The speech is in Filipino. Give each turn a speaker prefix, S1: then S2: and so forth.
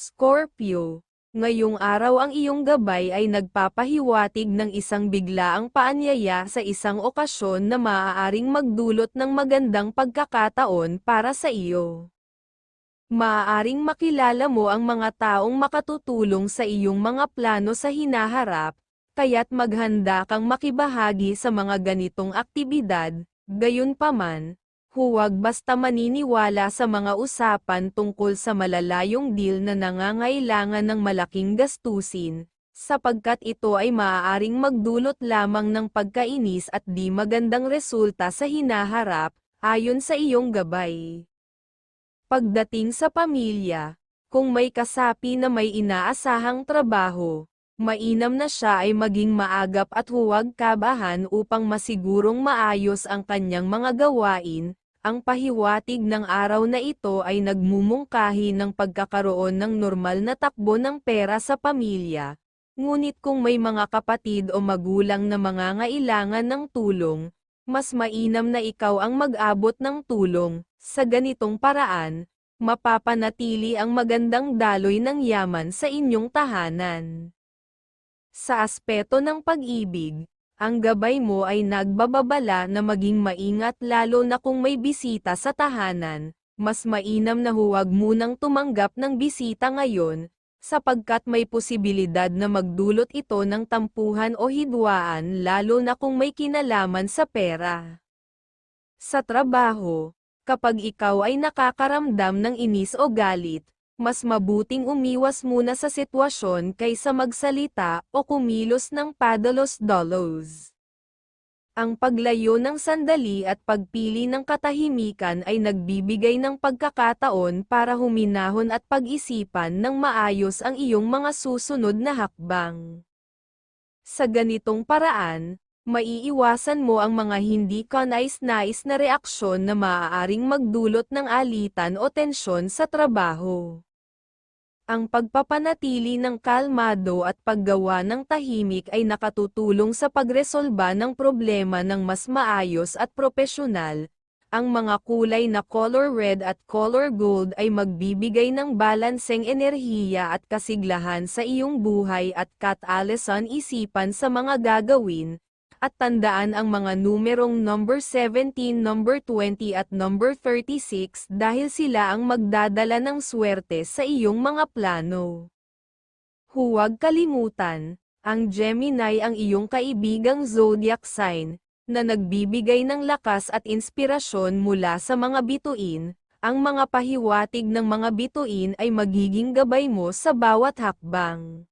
S1: Scorpio, ngayong araw ang iyong gabay ay nagpapahiwatig ng isang biglaang paanyaya sa isang okasyon na maaaring magdulot ng magandang pagkakataon para sa iyo. Maaaring makilala mo ang mga taong makatutulong sa iyong mga plano sa hinaharap, kaya't maghanda kang makibahagi sa mga ganitong aktibidad, gayunpaman, huwag basta maniniwala sa mga usapan tungkol sa malalayong deal na nangangailangan ng malaking gastusin, sapagkat ito ay maaaring magdulot lamang ng pagkainis at di magandang resulta sa hinaharap, ayon sa iyong gabay. Pagdating sa pamilya, kung may kasapi na may inaasahang trabaho, mainam na siya ay maging maagap at huwag kabahan upang masigurong maayos ang kanyang mga gawain, ang pahiwatig ng araw na ito ay nagmumungkahi ng pagkakaroon ng normal na takbo ng pera sa pamilya. Ngunit kung may mga kapatid o magulang na mangangailangan ng tulong, mas mainam na ikaw ang mag-abot ng tulong, sa ganitong paraan, mapapanatili ang magandang daloy ng yaman sa inyong tahanan. Sa aspeto ng pag-ibig, ang gabay mo ay nagbababala na maging maingat lalo na kung may bisita sa tahanan, mas mainam na huwag munang tumanggap ng bisita ngayon, sapagkat may posibilidad na magdulot ito ng tampuhan o hidwaan lalo na kung may kinalaman sa pera. Sa trabaho, kapag ikaw ay nakakaramdam ng inis o galit, mas mabuting umiwas muna sa sitwasyon kaysa magsalita o kumilos ng padalos-dolos. Ang paglayo ng sandali at pagpili ng katahimikan ay nagbibigay ng pagkakataon para huminahon at pag-isipan ng maayos ang iyong mga susunod na hakbang. Sa ganitong paraan, maiiwasan mo ang mga hindi kanais-nais na reaksyon na maaaring magdulot ng alitan o tensyon sa trabaho. Ang pagpapanatili ng kalmado at paggawa ng tahimik ay nakatutulong sa pagresolba ng problema ng mas maayos at propesyonal. Ang mga kulay na color red at color gold ay magbibigay ng balanseng enerhiya at kasiglahan sa iyong buhay at katalisan isipan sa mga gagawin, at tandaan ang mga numerong number 17, number 20 at number 36 dahil sila ang magdadala ng swerte sa iyong mga plano. Huwag kalimutan, ang Gemini ang iyong kaibigang zodiac sign, na nagbibigay ng lakas at inspirasyon mula sa mga bituin, ang mga pahiwatig ng mga bituin ay magiging gabay mo sa bawat hakbang.